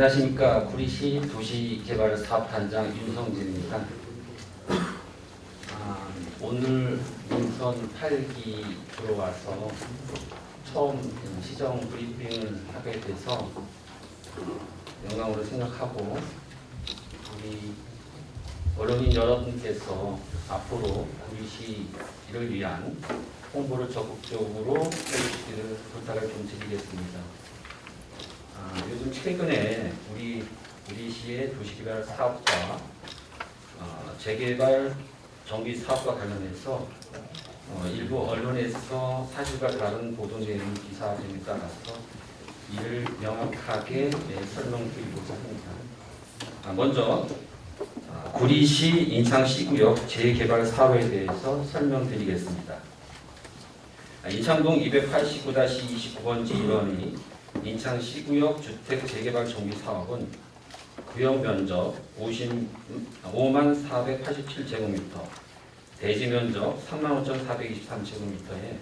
안녕하십니까 구리시 도시개발 사업단장 윤성진입니다. 아, 오늘 민선 8기 들어와서 처음 시정 브리핑을 하게 돼서 영광으로 생각하고 우리 언론인 여러분께서 앞으로 구리시를 위한 홍보를 적극적으로 해주시기를 부탁을 좀 드리겠습니다. 아, 요즘 최근에 우리 우리 시의 도시개발 사업과 어, 재개발 정비 사업과 관련해서 어, 일부 언론에서 사실과 다른 보도되는 기사 등에 따라서 이를 명확하게 네, 설명드리고자 합니다. 아, 먼저 아, 구리시 인창시구역 재개발 사업에 대해서 설명드리겠습니다. 아, 인창동 289-29번지 1원이 인창 시구역 주택 재개발 정비 사업은 구역 면적 55만 487제곱미터, 대지 면적 3만 5,423제곱미터에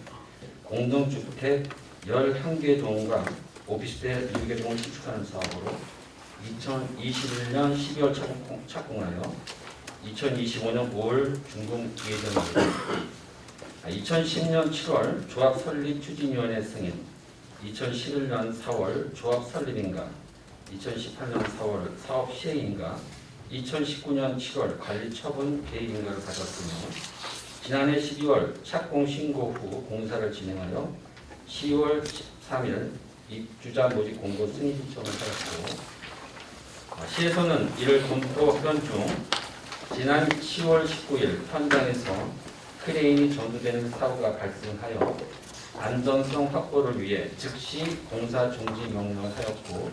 공동주택 11개 동과 오피스텔 7개 동을 신축하는 사업으로 2021년 12월 착공, 착공 하여 2025년 5월 준공 예정입니다. 2010년 7월 조합 설립 추진위원회 승인 2011년 4월 조합 설립인가, 2018년 4월 사업 시행인가, 2019년 7월 관리 처분 계획인가를 가졌으며 지난해 12월 착공 신고 후 공사를 진행하여 10월 13일 입주자 모집 공고 승인 신청을 하였고 아, 시에서는 이를 검토하던 중 지난 10월 19일 현장에서 크레인이 전두되는 사고가 발생하여 안전성 확보를 위해 즉시 공사 중지 명령을 하였고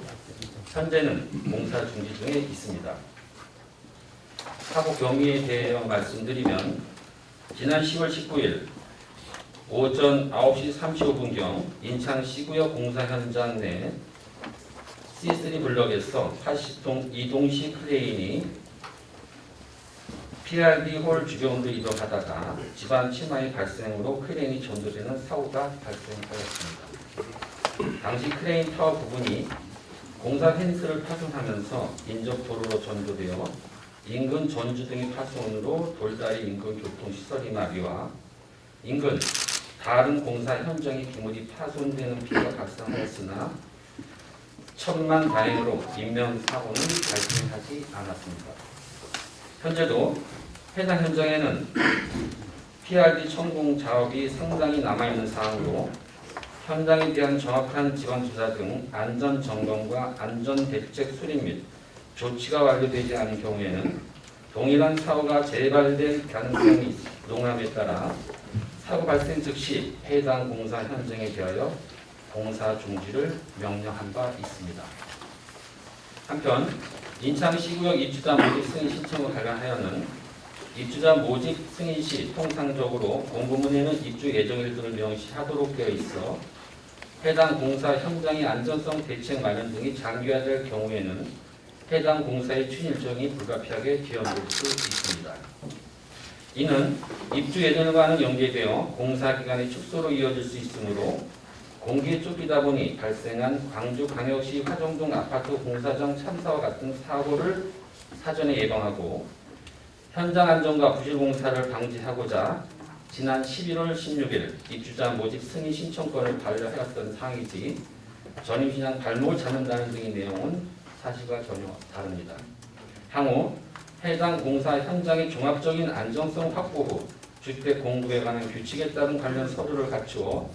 현재는 공사 중지 중에 있습니다. 사고 경위에 대해 말씀드리면 지난 10월 19일 오전 9시 35분경 인창 시구역 공사 현장 내 C3 블럭에서 80동 이동식 크레인이 PRD 홀 주변으로 이동하다가 집안 침하의 발생으로 크레인이 전도되는 사고가 발생하였습니다. 당시 크레인 타워 부분이 공사 펜스를 파손하면서 인접 도로로 전도되어 인근 전주 등의 파손으로 돌다리 인근 교통시설 이 마비와 인근 다른 공사 현장의 기물이 파손되는 피해가 발생하였으나 천만 다행으로 인명 사고는 발생하지 않았습니다. 현재도 해당 현장에는 PRD 천공 작업이 상당히 남아있는 상황으로 현장에 대한 정확한 지원 조사 등 안전 점검과 안전 대책 수립 및 조치가 완료되지 않은 경우에는 동일한 사고가 재발될 가능성이 농람에 따라 사고 발생 즉시 해당 공사 현장에 대하여 공사 중지를 명령한 바 있습니다. 한편 인창 시구역 입주자 모집 승인 신청과 관련하여는 입주자 모집 승인 시 통상적으로 공고문에는 입주 예정일 등을 명시하도록 되어 있어 해당 공사 현장의 안전성 대책 마련 등이 장기화될 경우에는 해당 공사의 추진 일정이 불가피하게 지연될 수 있습니다. 이는 입주 예정과는 연계되어 공사 기간의 축소로 이어질 수 있으므로 공기에 쫓기다 보니 발생한 광주광역시 화정동 아파트 공사장 참사와 같은 사고를 사전에 예방하고 현장 안전과 부실 공사를 방지하고자 지난 11월 16일 입주자 모집 승인 신청권을 반려하였던 사항이지 전임시장 발목을 잡는다는 등의 내용은 사실과 전혀 다릅니다. 향후 해당 공사 현장의 종합적인 안정성 확보 후 주택 공급에 관한 규칙에 따른 관련 서류를 갖추어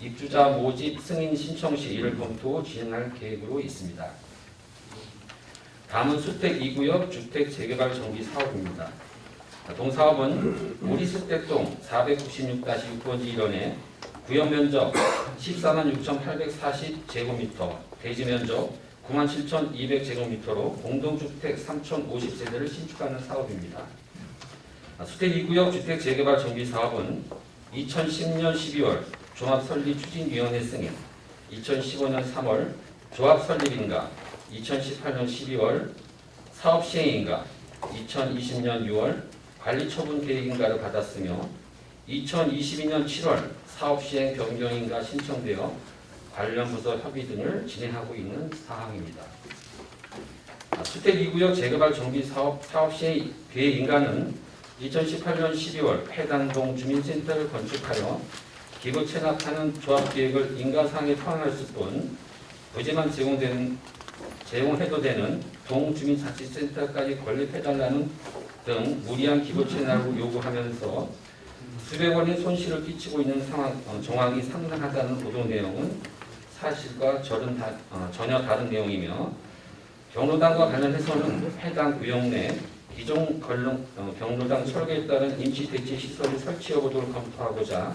입주자 모집 승인 신청 시 이를 검토 진행할 계획으로 있습니다. 다음은 수택 2구역 주택 재개발 정비 사업입니다. 동사업은 우리수택동 496-6번지 1원에 구역 면적 14만 6,840제곱미터, 대지 면적 9만 7,200제곱미터로 공동주택 3,050세대를 신축하는 사업입니다. 수택 2구역 주택 재개발 정비 사업은 2010년 12월 종합 설립 추진위원회 승인, 2015년 3월 조합 설립인가, 2018년 12월 사업 시행인가, 2020년 6월 관리 처분 계획인가를 받았으며 2022년 7월 사업 시행 변경인가 신청되어 관련 부서 협의 등을 진행하고 있는 사항입니다. 주택 2구역 재개발 정비 사업 사업 시행 계획 인가는 2018년 12월 해당동 주민센터를 건축하여 기부 체납하는 조합 계획을 인가상에 포함했을 뿐 부지만 제공되는 제공해도 되는 동주민자치센터까지 건립해달라는 등 무리한 기부 체납을 요구하면서 수백 원의 손실을 끼치고 있는 상황 어, 정황이 상당하다는 보도 내용은 사실과 절은 다, 어, 전혀 다른 내용이며 경로당과 관련해서는 해당 구역 내 기존 걸렁, 어, 경로당 설계에 따른 임시 대체 시설의 설치 여부를 검토하고자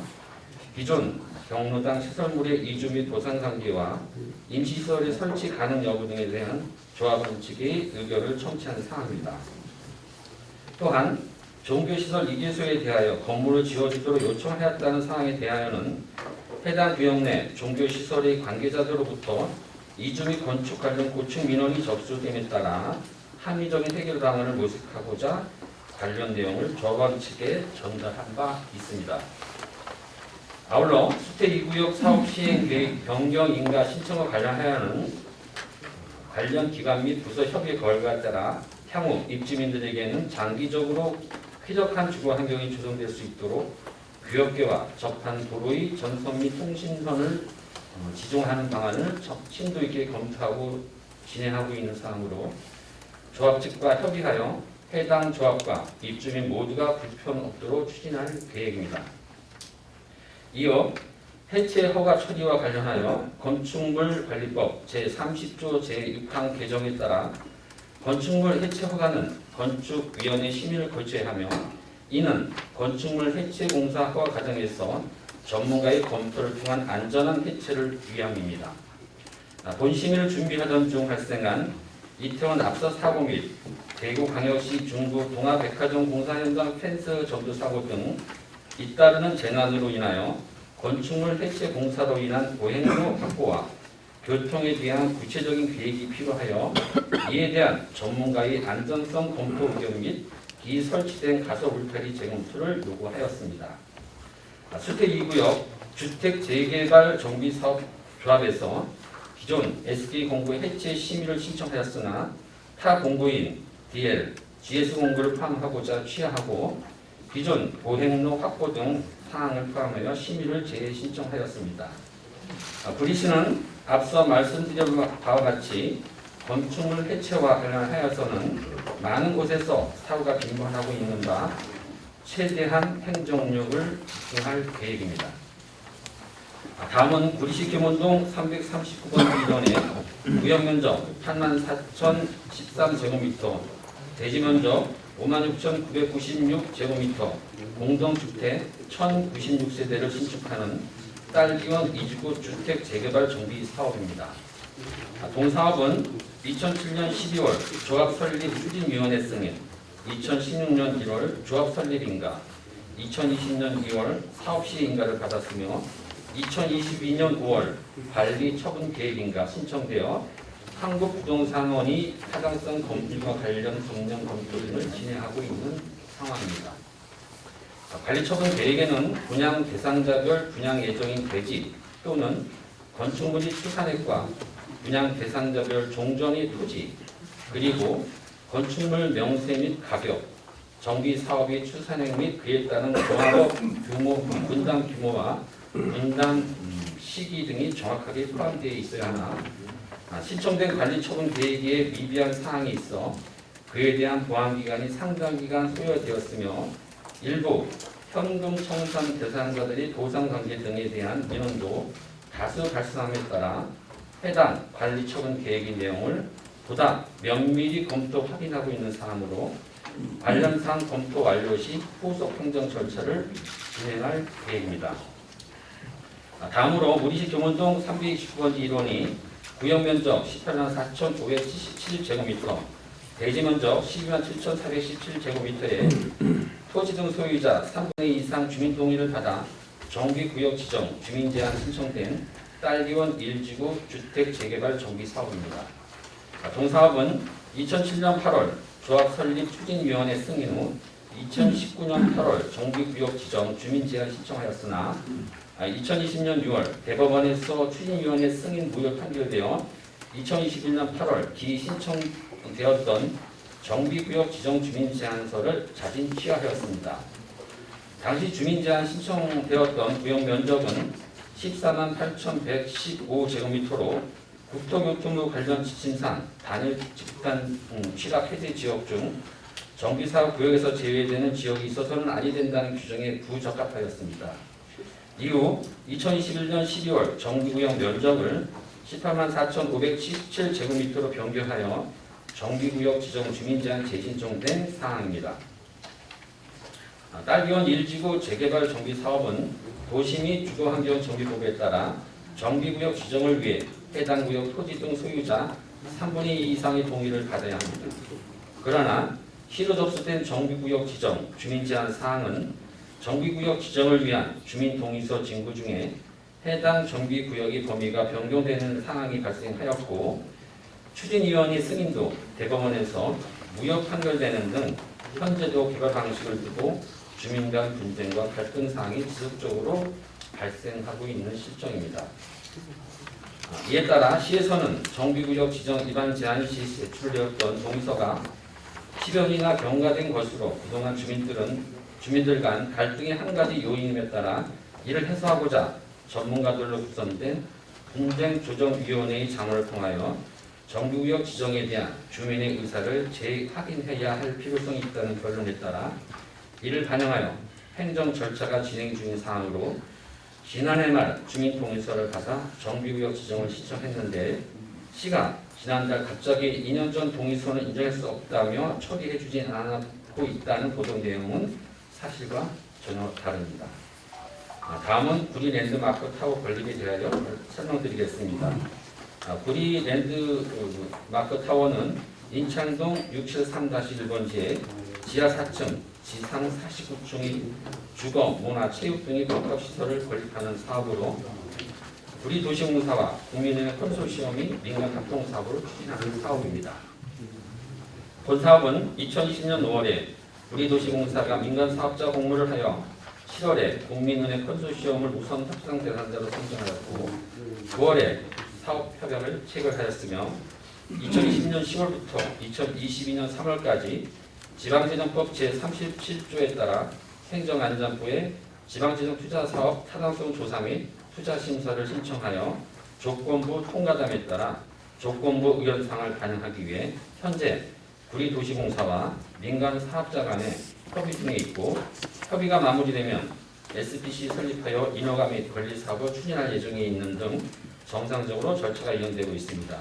기존 경로당 시설물의 이주 및 도산 관계와 임시시설의 설치 가능 여부 등에 대한 조합원 측의 의견을 청취한 사항입니다. 또한 종교시설 이계소에 대하여 건물을 지어주도록 요청하였다는 사항에 대하여는 해당 구역 내 종교시설의 관계자들로부터 이주 및 건축 관련 고충 민원이 접수됨에 따라 합리적인 해결 방안을 모색하고자 관련 내용을 조합원 측에 전달한 바 있습니다. 아울러 수택 2구역 사업 시행 계획 변경 인가 신청과 관련하여는 관련 기관 및 부서 협의 결과에 따라 향후 입주민들에게는 장기적으로 쾌적한 주거 환경이 조성될 수 있도록 구역계와 접한 도로의 전선 및 통신선을 어, 지정하는 방안을 적- 심도 있게 검토하고 진행하고 있는 사항으로 조합 측과 협의하여 해당 조합과 입주민 모두가 불편 없도록 추진할 계획입니다. 이어 해체 허가 처리와 관련하여 건축물 관리법 제30조 제6항 개정에 따라 건축물 해체 허가는 건축위원회 심의를 거쳐야 하며 이는 건축물 해체 공사 허가 과정에서 전문가의 검토를 통한 안전한 해체를 위함입니다. 아, 본 심의를 준비하던 중 발생한 이태원 압사 사고 및 대구광역시 중구 동아백화점 공사 현장 펜스 점도 사고 등 잇따르는 재난으로 인하여 건축물 해체 공사로 인한 보행로 확보와 교통에 대한 구체적인 계획이 필요하여 이에 대한 전문가의 안전성 검토 의견 및 기설치된 가설 울타리 재검토를 요구하였습니다. 아, 수택 2구역 주택 재개발 정비 사업 조합에서 기존 SK 공고의 해체 심의를 신청하였으나 타 공고인 DL, GS 공고를 포함하고자 취하하고 기존 보행로 확보 등 사항을 포함하여 심의를 재신청하였습니다. 아, 구리시는 앞서 말씀드린 바와 같이 건축물 해체와 관련하여서는 많은 곳에서 사고가 빈번하고 있는 바 최대한 행정력을 집중할 계획입니다. 아, 다음은 구리시 김원동 339번 일원의 구역 면적 84,013제곱미터, 대지 면적 56,996제곱미터, 공동주택 1,096세대를 신축하는 딸기원 이주구 주택 재개발 정비 사업입니다. 아, 동사업은 2007년 12월 조합 설립 추진위원회 승인, 2016년 1월 조합 설립 인가, 2020년 2월 사업 시행 인가를 받았으며 2022년 5월 관리 처분 계획 인가 신청되어 한국부동산원이 타당성 검증과 관련 성명 검토 등을 진행하고 있는 상황입니다. 아, 관리처분 계획에는 분양 대상자별 분양 예정인 대지 또는 건축물이 추산액과 분양 대상자별 종전의 토지 그리고 건축물 명세 및 가격 정비 사업의 추산액 및 그에 따른 종합업 규모 분담 규모와 음, 시기 등이 정확하게 포함되어 있어야 하나 아, 신청된 관리 처분 계획에 미비한 사항이 있어 그에 대한 보완 기간이 상당 기간 소요되었으며 일부 현금 청산 대상자들이 도상 관계 등에 대한 민원도 다수 발생함에 따라 해당 관리 처분 계획의 내용을 보다 면밀히 검토 확인하고 있는 사항으로 관련 사항 검토 완료 시 후속 행정 절차를 진행할 계획입니다. 아, 다음으로 우리시 경원동 329번지 1원이 구역 면적 18만 4,577제곱미터, 대지 면적 12만 7,417제곱미터에 토지 등 소유자 3분의 2 이상 주민 동의를 받아 정비 구역 지정 주민 제한 신청된 딸기원 1지구 주택 재개발 정비 사업입니다. 아, 동사업은 2007년 8월 조합 설립 추진위원회 승인 후 2019년 8월 정비구역 지정 주민 제한 신청하였으나 아, 2020년 6월 대법원에서 추진위원회 승인 무효 판결되어 2021년 8월 기신청 신청되었던 정비구역 지정 주민 제한서를 자진 취하하였습니다. 당시 주민 제한 신청되었던 구역 면적은 14만 8,115제곱미터로 국토교통부 관련 지침상 단일 집단 음, 취락 해제 지역 중 정비사업 구역에서 제외되는 지역이 있어서는 아니 된다는 규정에 부적합하였습니다. 이후 2021년 12월 정비구역 면적을 18만 4,577제곱미터로 변경하여 정비구역 지정 주민 제한 재신청된 사항입니다. 아, 딸기원 1지구 재개발 정비 사업은 도시 및 주거환경 정비법에 따라 정비구역 지정을 위해 해당 구역 토지 등 소유자 3분의 2 이상의 동의를 받아야 합니다. 그러나 시로 접수된 정비구역 지정 주민 제한 사항은 정비구역 지정을 위한 주민 동의서 진구 중에 해당 정비구역의 범위가 변경되는 상황이 발생하였고 추진위원회 승인도 대법원에서 무효 판결되는 등 현재도 개발 방식을 두고 주민 간 분쟁과 갈등 사항이 지속적으로 발생하고 있는 실정입니다. 아, 이에 따라 시에서는 정비구역 지정 위반 제한 시 제출되었던 동의서가 10여 년이나 경과된 것으로 그동안 주민들은 주민들 간 갈등의 한 가지 요인임에 따라 이를 해소하고자 전문가들로 구성된 분쟁조정위원회의 장을 통하여 정비구역 지정에 대한 주민의 의사를 재확인해야 할 필요성이 있다는 결론에 따라 이를 반영하여 행정 절차가 진행 중인 사항으로 지난해 말 주민 동의서를 받아 정비구역 지정을 신청했는데 시가 지난달 갑자기 2년 전 동의서는 인정할 수 없다며 처리해 주진 않고 있다는 보도 내용은 사실과 전혀 다릅니다. 아, 다음은 구리 랜드 마크 타워 건립에 대하여 설명드리겠습니다. 아, 구리 랜드 마크 타워는 인창동 673-1번지에 지하 4층, 지상 49층의 주거, 문화, 체육 등의 복합시설을 건립하는 사업으로 구리 도시공사와 국민의 컨소시엄이 민간 합동 사업을 추진하는 사업입니다. 본 사업은 2020년 5월에 구리 도시공사가 민간 사업자 공모를 하여 7월에 국민은행 컨소시엄을 우선 협상 대상자로 선정하였고 9월에 사업 협약을 체결하였으며 2020년 10월부터 2022년 3월까지 지방재정법 제37조에 따라 행정안전부에 지방재정 투자사업 타당성 조사 및 투자 심사를 신청하여 조건부 통과담에 따라 조건부 의견사항을 반영하기 위해 현재 구리 도시공사와 민간 사업자 간의 협의 중에 있고 협의가 마무리되면 SPC 설립하여 인허가 및 관리 사업을 추진할 예정에 있는 등 정상적으로 절차가 이행되고 있습니다.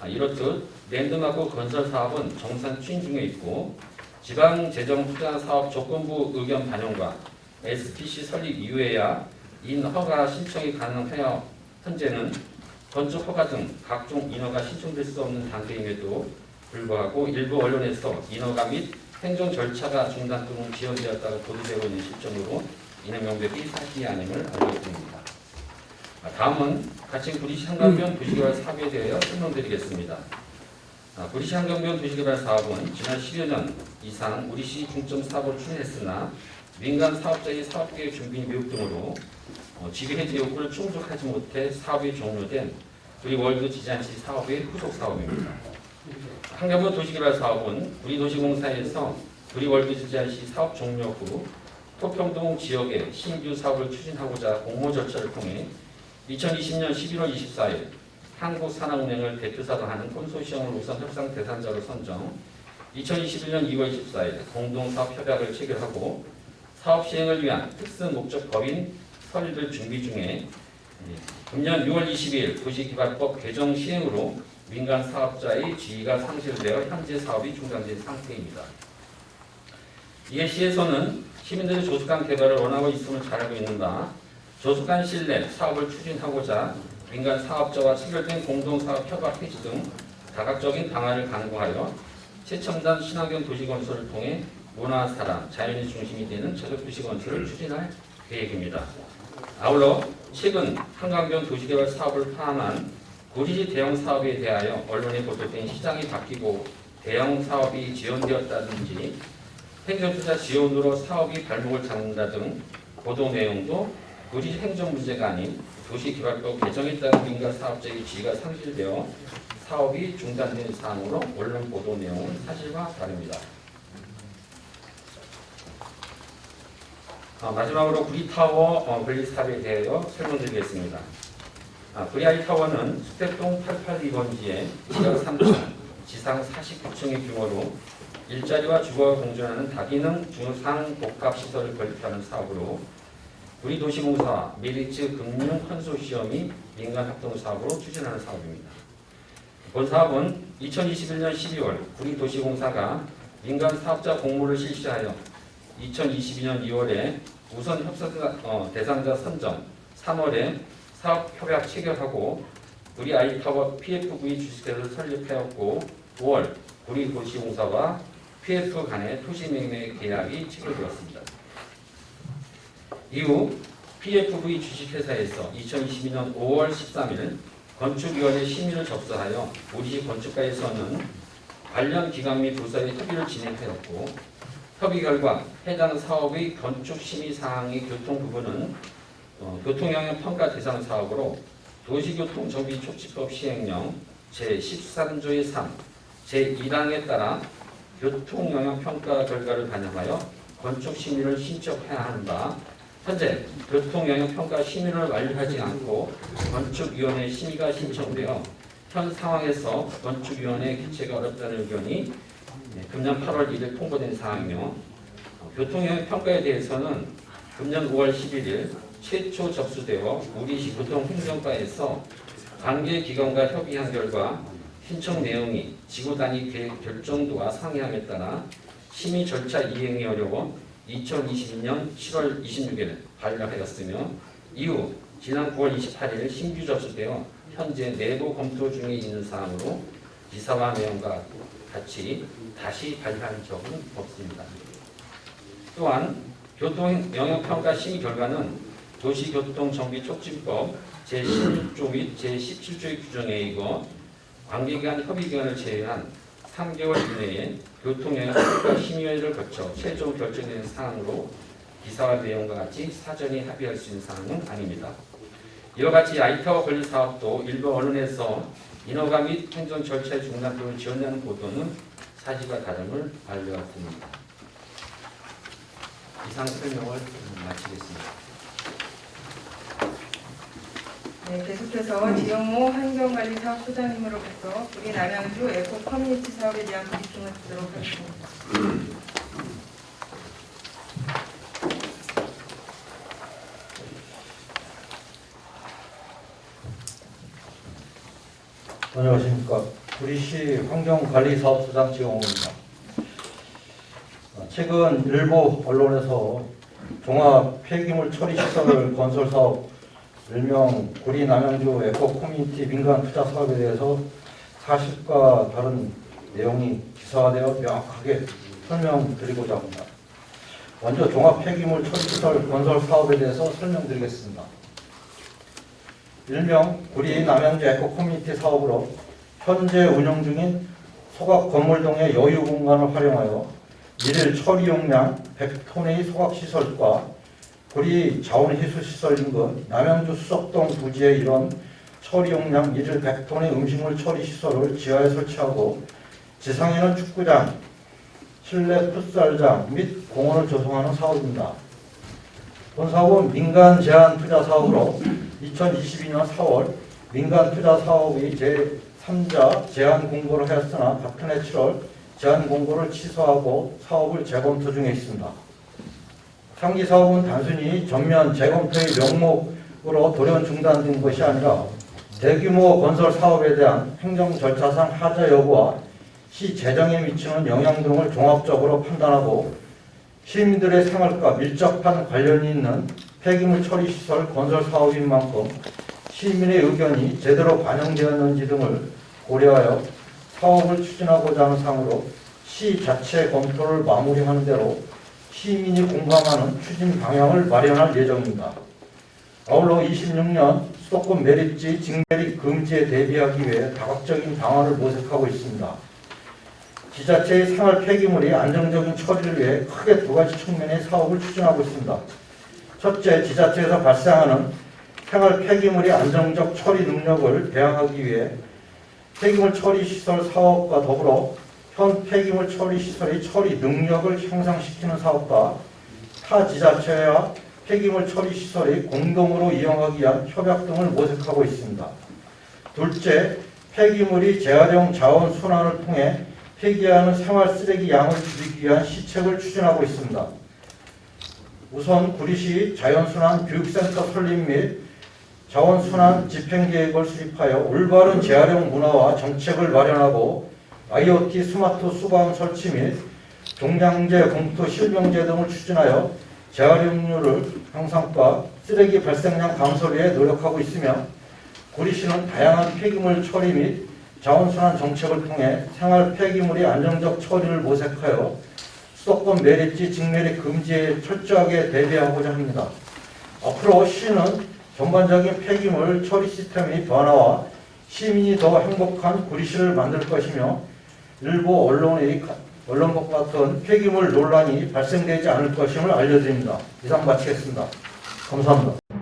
아, 이렇듯 랜드마크 건설 사업은 정상 추진 중에 있고 지방 재정 투자 사업 조건부 의견 반영과 SPC 설립 이후에야 인허가 신청이 가능하여 현재는 건축 허가 등 각종 인허가 신청될 수 없는 단계임에도 불구하고 일부 언론에서 인허가 및 행정 절차가 중단 또는 지연되었다가 보도되고 있는 실정으로 이는 명백히 사실이 아님을 알고 있습니다. 아, 다음은 가칭 구리시 한강변 도시개발 사업에 대하여 설명드리겠습니다. 아, 구리시 한강변 도시개발 사업은 지난 10여 년 이상 우리시 중점 사업을 추진했으나 민간 사업자의 사업계획 준비 미흡 등으로 어, 지배 해제 요구를 충족하지 못해 사업이 종료된 우리 월드 지자체 사업의 후속 사업입니다. 한강변 도시개발 사업은 우리 도시공사에서 우리 월드 지자체 사업 종료 후 토평동 지역의 신규 사업을 추진하고자 공모 절차를 통해 2020년 11월 24일 한국산업은행을 대표사로 하는 콘소시엄을 우선 협상 대상자로 선정, 2021년 2월 24일 공동사업 협약을 체결하고 사업 시행을 위한 특수 목적 법인 설립을 준비 중에 금년 6월 22일 도시개발법 개정 시행으로 민간 사업자의 지위가 상실되어 현재 사업이 중단된 상태입니다. 이에 시에서는 시민들의 조속한 개발을 원하고 있음을 잘 알고 있는 바 조속한 시일 내 사업을 추진하고자 민간 사업자와 체결된 공동사업 협약 해지 등 다각적인 방안을 강구하여 최첨단 친환경 도시 건설을 통해 문화, 사람, 자연이 중심이 되는 저격 도시 건설을 추진할 계획입니다. 아울러 최근 한강변 도시개발 사업을 포함한 구리시 대형 사업에 대하여 언론에 보도된 시장이 바뀌고 대형 사업이 지연되었다든지 행정투자 지원으로 사업이 발목을 잡는다 등 보도 내용도 구리 행정 문제가 아닌 도시개발법 개정에 따른 민간 사업자의 지위가 상실되어 사업이 중단된 사항으로 언론 보도 내용은 사실과 다릅니다. 아, 마지막으로 구리타워 어, 건립 사업에 대하여 설명드리겠습니다. 아, 구리아이 타워는 수택동 882번지에 지하 3층, 지상 49층의 규모로 일자리와 주거가 공존하는 다기능 중상 복합 시설을 건립하는 사업으로 구리도시공사와 메리츠 금융 컨소시엄이 민간 합동 사업으로 추진하는 사업입니다. 본 사업은 2021년 12월 구리도시공사가 민간 사업자 공모를 실시하여 2022년 2월에 우선 협상 어, 대상자 선정, 3월에 사업 협약 체결하고 우리 아이타워 PFV 주식회사를 설립하였고 5월 우리 도시공사와 PF 간의 토지매매 계약이 체결되었습니다. 이후 PFV 주식회사에서 2022년 5월 13일 건축위원회 심의를 접수하여 우리 건축가에서는 관련 기관 및 부서의 협의를 진행하였고 협의 결과 해당 사업의 건축 심의 사항의 교통 부분은 어, 교통영향 평가 대상 사업으로 도시교통정비촉진법 시행령 제14조의 3, 제1항에 따라 교통영향 평가 결과를 반영하여 건축 심의를 신청해야 바 현재 교통영향 평가 심의를 완료하지 않고 건축위원회 심의가 신청되어 현 상황에서 건축위원회 개최가 어렵다는 의견이 네, 금년 8월 1일 통보된 사항이며 어, 교통영향 평가에 대해서는 금년 5월 11일 최초 접수되어 우리시 교통행정과에서 관계 기관과 협의한 결과 신청 내용이 지구 단위 계획 결정도와 상이함에 따라 심의 절차 이행이 어려워 2022년 7월 26일 반려하였으며 이후 지난 9월 28일 신규 접수되어 현재 내부 검토 중에 있는 사항으로 기사와 내용과 같이 다시 발표한 적은 없습니다. 또한 교통 영역평가 심의 결과는 도시교통정비촉진법 제16조 및 제17조의 규정에 의거 관계기관 협의기관을 제외한 3개월 이내에 교통영역평가 심의회를 거쳐 최종 결정된 사항으로 기사와 내용과 같이 사전에 합의할 수 있는 사항은 아닙니다. 이와 같이 아이타워 건립 사업도 일부 언론에서 인허가 및 행정 절차의 중단 또는 지원하는 보도는 사실과 다름을 알려왔습니다. 이상 설명을 마치겠습니다. 네, 계속해서 지영모 환경관리사업 소장님으로부터 우리 남양주 에코 커뮤니티 사업에 대한 브리핑을 듣도록 하겠습니다. 안녕하십니까. 구리시 환경관리사업소장 지용호입니다. 어, 최근 일부 언론에서 종합 폐기물 처리 시설 건설 사업 일명 구리 남양주 에코 커뮤니티 민간 투자 사업에 대해서 사실과 다른 내용이 기사화되어 명확하게 설명드리고자 합니다. 먼저 종합 폐기물 처리 시설 건설 사업에 대해서 설명드리겠습니다. 일명 구리 남양주 에코 커뮤니티 사업으로 현재 운영 중인 소각 건물동의 여유 공간을 활용하여 일일 처리 용량 100톤의 소각 시설과 시설 인근 남양주 수석동 부지에 이런 처리 용량 일일 100톤의 음식물 처리 시설을 지하에 설치하고 지상에는 축구장, 실내 풋살장 및 공원을 조성하는 사업입니다. 본 사업은 민간 제한 투자 사업으로 2022년 4월 민간 투자 사업이 제3자 제한 공고를 하였으나 같은 해 7월 제한 공고를 취소하고 사업을 재검토 중에 있습니다. 상기 사업은 단순히 전면 재검토의 명목으로 돌연 중단된 것이 아니라 대규모 건설 사업에 대한 행정 절차상 하자 여부와 시 재정에 미치는 영향 등을 종합적으로 판단하고 시민들의 생활과 밀접한 관련이 있는 폐기물 처리 시설 건설 사업인 만큼 시민의 의견이 제대로 반영되었는지 등을 고려하여 사업을 추진하고자 하는 상으로 시 자체 검토를 마무리하는 대로 시민이 공감하는 추진 방향을 마련할 예정입니다. 아울러 26년 수도권 매립지 직매립 금지에 대비하기 위해 다각적인 방안을 모색하고 있습니다. 지자체의 생활 폐기물이 안정적인 처리를 위해 크게 두 가지 측면의 사업을 추진하고 있습니다. 첫째, 지자체에서 발생하는 생활 폐기물의 안정적 처리 능력을 배양하기 위해 폐기물 처리 시설 사업과 더불어 현 폐기물 처리 시설의 처리 능력을 향상시키는 사업과 타 지자체와 폐기물 처리 시설이 공동으로 이용하기 위한 협약 등을 모색하고 있습니다. 둘째, 폐기물이 재활용 자원 순환을 통해 폐기하는 생활 쓰레기 양을 줄이기 위한 시책을 추진하고 있습니다. 우선 구리시 자연순환 교육센터 설립 및 자원순환 집행계획을 수립하여 올바른 재활용 문화와 정책을 마련하고 IoT 스마트 수거함 설치 및 종량제, 공투, 실명제 등을 추진하여 재활용률을 향상과 쓰레기 발생량 감소를 위해 노력하고 있으며 구리시는 다양한 폐기물 처리 및 자원순환 정책을 통해 생활 폐기물의 안정적 처리를 모색하여 수도권 매립지 직매립 금지에 철저하게 대비하고자 합니다. 앞으로 시는 전반적인 폐기물 처리 시스템의 변화와 시민이 더 행복한 구리시를 만들 것이며 일부 언론의 가- 언론과 같은 폐기물 논란이 발생되지 않을 것임을 알려드립니다. 이상 마치겠습니다. 감사합니다.